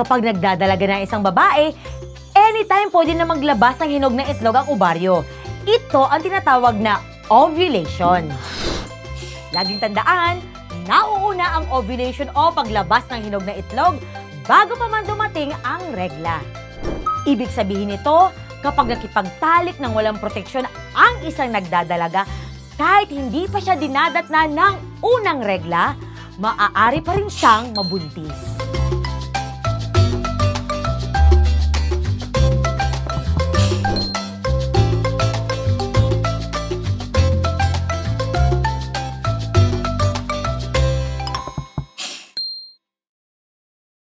Kapag nagdadalaga na isang babae, anytime pwede na maglabas ng hinog ng itlog ang ovaryo. Ito ang tinatawag na ovulation. Laging tandaan, nauuna ang ovulation o paglabas ng hinog na itlog bago pa man dumating ang regla. Ibig sabihin nito, kapag nakipagtalik ng walang proteksyon ang isang nagdadalaga, kahit hindi pa siya dinadatna ng unang regla, maaari pa rin siyang mabuntis.